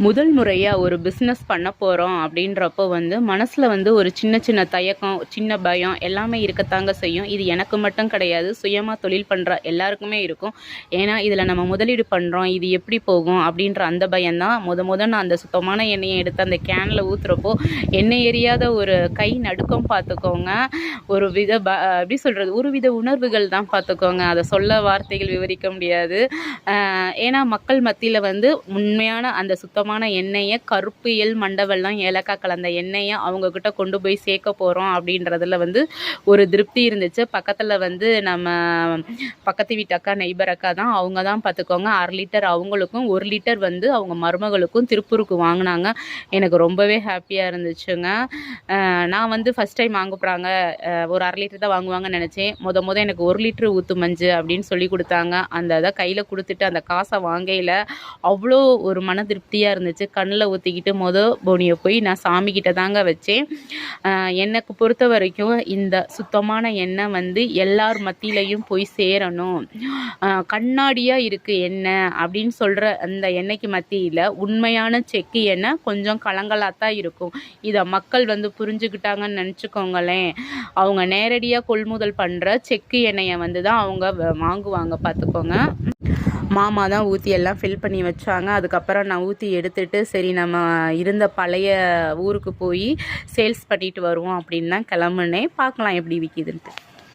முதல் முறையாக ஒரு பிஸ்னஸ் பண்ண போகிறோம் அப்படின்றப்போ வந்து மனசில் வந்து ஒரு சின்ன சின்ன தயக்கம் சின்ன பயம் எல்லாமே இருக்கத்தாங்க செய்யும். இது எனக்கு மட்டும் கிடையாது. சுயமாக தொழில் பண்ணுற எல்லாருக்குமே இருக்கும். ஏன்னா இதில் நம்ம முதலீடு பண்ணுறோம் இது எப்படி போகும் அப்படின்ற அந்த பயம்தான். முத முத நான் அந்த சுத்தமான எண்ணெயை எடுத்து அந்த கேனில் ஊற்றுறப்போ எண்ணெய் எரியாத ஒரு கை நடுக்கம் பார்த்துக்கோங்க. ஒரு வித ப எப்படி சொல்கிறது ஒரு வித உணர்வுகள் தான் பார்த்துக்கோங்க. அதை சொல்ல வார்த்தைகள் விவரிக்க முடியாது. ஏன்னா மக்கள் மத்தியில் வந்து உண்மையான அந்த சுத்தம் சுத்தமான எண்ணெயை கருப்பு எல் மண்டவெல்லாம் ஏலக்காய் கலந்த எண்ணெயை அவங்கக்கிட்ட கொண்டு போய் சேர்க்க போகிறோம் அப்படின்றதுல வந்து ஒரு திருப்தி இருந்துச்சு. பக்கத்தில் வந்து நம்ம பக்கத்து வீட்டு அக்கா நெய்பர் அக்கா தான் அவங்க தான் பார்த்துக்கோங்க. அரை லிட்டர் அவங்களுக்கும் ஒரு லிட்டர் வந்து அவங்க மருமகளுக்கும் திருப்பூருக்கு வாங்கினாங்க. எனக்கு ரொம்பவே ஹாப்பியாக இருந்துச்சுங்க. நான் வந்து ஃபஸ்ட் டைம் வாங்க போகிறாங்க ஒரு அரை லிட்டர் தான் வாங்குவாங்கன்னு நினச்சேன். முத முத எனக்கு ஒரு லிட்டர் ஊற்று மஞ்சு அப்படின்னு சொல்லி கொடுத்தாங்க. அந்த இதை கையில் கொடுத்துட்டு அந்த காசை வாங்கையில் அவ்வளோ ஒரு மன திருப்தியாக இருந்துச்சு. கண்ணில் ஊற்றிக்கிட்டு மொதல் போனியை போய் நான் சாமிக்கிட்ட தாங்க வச்சேன். எனக்கு பொறுத்த வரைக்கும் இந்த சுத்தமான எண்ணெய் வந்து எல்லார் மத்தியிலையும் போய் சேரணும். கண்ணாடியாக இருக்குது எண்ணெய் அப்படின்னு சொல்கிற அந்த எண்ணெய்க்கு மத்தியில் உண்மையான செக்கு எண்ணெய் கொஞ்சம் கலங்கலாக தான் இருக்கும். இதை மக்கள் வந்து புரிஞ்சுக்கிட்டாங்கன்னு நினச்சிக்கோங்களேன். அவங்க நேரடியாக கொள்முதல் பண்ணுற செக்கு எண்ணெயை வந்து தான் அவங்க வ- வாங்குவாங்க. பார்த்துக்கோங்க மாமா தான் ஊற்றி எல்லாம் ஃபில் பண்ணி வச்சாங்க. அதுக்கப்புறம் நான் ஊற்றி எடுத்துட்டு சரி நம்ம இருந்த பழைய ஊருக்கு போய் சேல்ஸ் பண்ணிட்டு வருவோம் அப்படின்னு தான் கிளம்புனேன். பார்க்கலாம் எப்படி விற்கிதுன்ட்டு